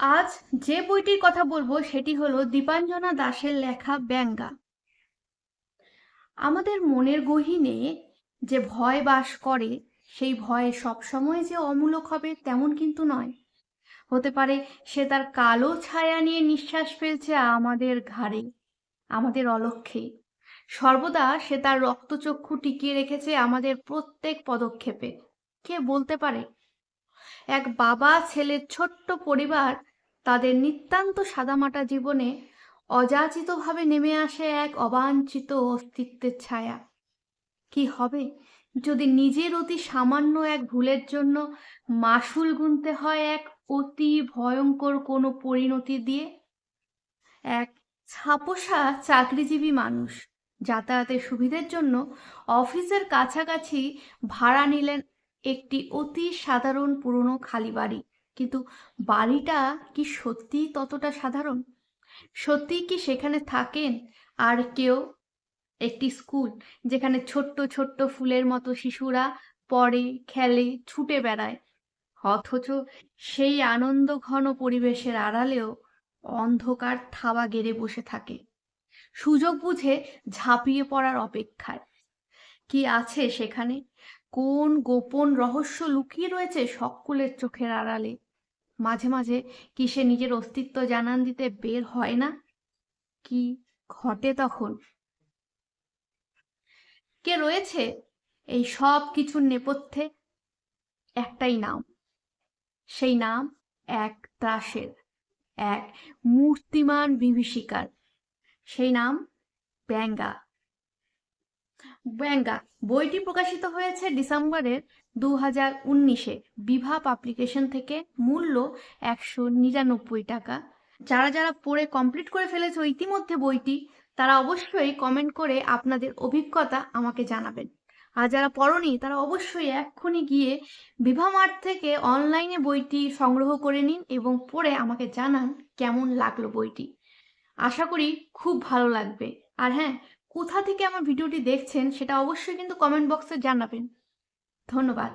আজ যে বইটির কথা বলব সেটি হলো দীপাঞ্জনা দাসের লেখা ব্যঙ্গা। আমাদের মনের গহীনে যে ভয় বাস করে, সেই ভয় সবসময় যে অমূলক হবে তেমন কিন্তু নয়। হতে পারে সে তার কালো ছায়া নিয়ে নিঃশ্বাস ফেলছে আমাদের ঘাড়ে, আমাদের অলক্ষ্যে সর্বদা সে তার রক্তচক্ষু টিকিয়ে রেখেছে আমাদের প্রত্যেক পদক্ষেপে। কে বলতে পারে? এক বাবা, ছেলের ছোট্ট পরিবার তাদের নিতান্ত সাদামাটা জীবনে অযাচিতভাবে নেমে আসে এক অবাঞ্ছিত অস্তিত্বের ছায়া। কি হবে যদি নিজের অতি সামান্য এক ভুলের জন্য মাসুল গুনতে হয় এক অতি ভয়ঙ্কর কোনো পরিণতি দিয়ে? এক ছাপোষা চাকরিজীবী মানুষ যাতায়াতের সুবিধের জন্য অফিসের কাছাকাছি ভাড়া নিলেন একটি অতি সাধারণ পুরনো খালি বাড়ি। কিন্তু বাড়িটা কি সত্যিই ততটা সাধারণ? সত্যিই কি সেখানে থাকেন আর কেউ? একটি স্কুল যেখানে ছোট্ট ছোট্ট ফুলের মতো শিশুরা পড়ে, খেলে, ছুটে বেড়ায়। অথচ সেই আনন্দ ঘন পরিবেশের আড়ালেও অন্ধকার থাবা গেড়ে বসে থাকে। সুযোগ বুঝে ঝাঁপিয়ে পড়ার অপেক্ষায়। কি আছে সেখানে? কোন গোপন রহস্য লুকিয়ে রয়েছে সকলের চোখের আড়ালে? মাঝে মাঝে কি সে নিজের অস্তিত্ব জানান দিতে বের হয় না? কি ঘটে তখন? কে রয়েছে এই সব কিছুর নেপথ্যে? একটাই নাম। সেই নাম এক ত্রাসের, এক মূর্তিমান বিভীষিকার। সেই নাম ব্যঙ্গা। ব্যঙ্গা, বইটি প্রকাশিত হয়েছে ডিসেম্বরের দু হাজার উনিশে। বিভা পাবলিকেশন থেকে মূল্য একশো নিরানব্বই টাকা। যারা যারা পড়ে কমপ্লিট করে ফেলেছে ইতিমধ্যে বইটি, তারা অবশ্যই কমেন্ট করে আপনাদের অভিজ্ঞতা আমাকে জানাবেন। আর যারা পড়নি, তারা অবশ্যই এক্ষুনি গিয়ে বিভা মার্ট থেকে অনলাইনে বইটি সংগ্রহ করে নিন এবং পড়ে আমাকে জানান কেমন লাগল বইটি। আশা করি খুব ভালো লাগবে। আর হ্যাঁ কোথা থেকে আমার ভিডিওটি দেখছেন সেটা অবশ্যই কিন্তু কমেন্ট বক্সে জানাবেন। ধন্যবাদ।